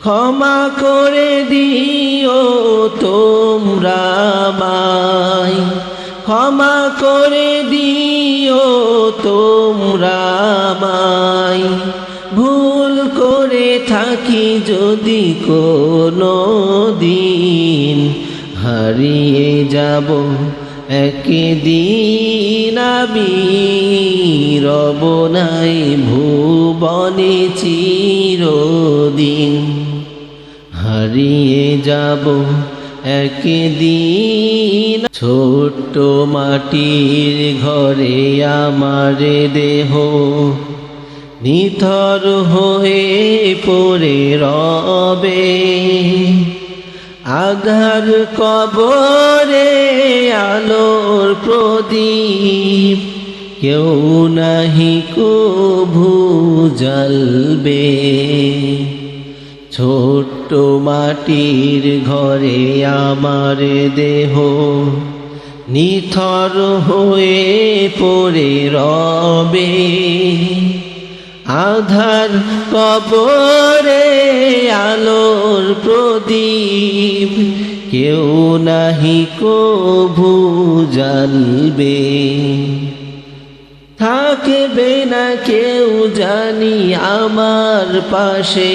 ক্ষমা করে দিও তোমরা মাই ক্ষমা করে দিও তোমরা মাই ভুল করে থাকি যদি কোনো দিন, হারিয়ে যাব একদিন। আমি রব নাই ভুবনে চিরদিন। হারিয়ে যাব একদিন। ছোট্ট মাটির ঘরে আমার দেহ নিথর হয়ে পড়ে রবে। আধার কবরে আলোর প্রদীপ, কেউ নাহি কভু জ্বলবে। ছোট্ট মাটির ঘরে আমার দেহ নিথর হয়ে পড়ে রবে। আধার কবরে আলোর প্রদীপ, কেউ নাহি কভু জানবে থাকবে না কেউ জানি আমার পাশে।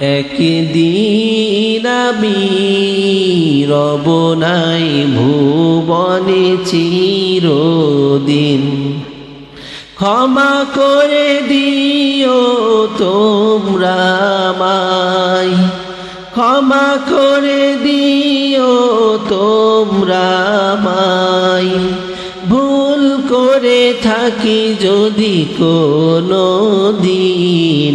একদিন আমি রব নাই ভুবনে চিরদিন। ক্ষমা করে দিও তোমরা ক্ষমা করে দিও তোমরা ভুল করে থাকি যদি কোনো দিন।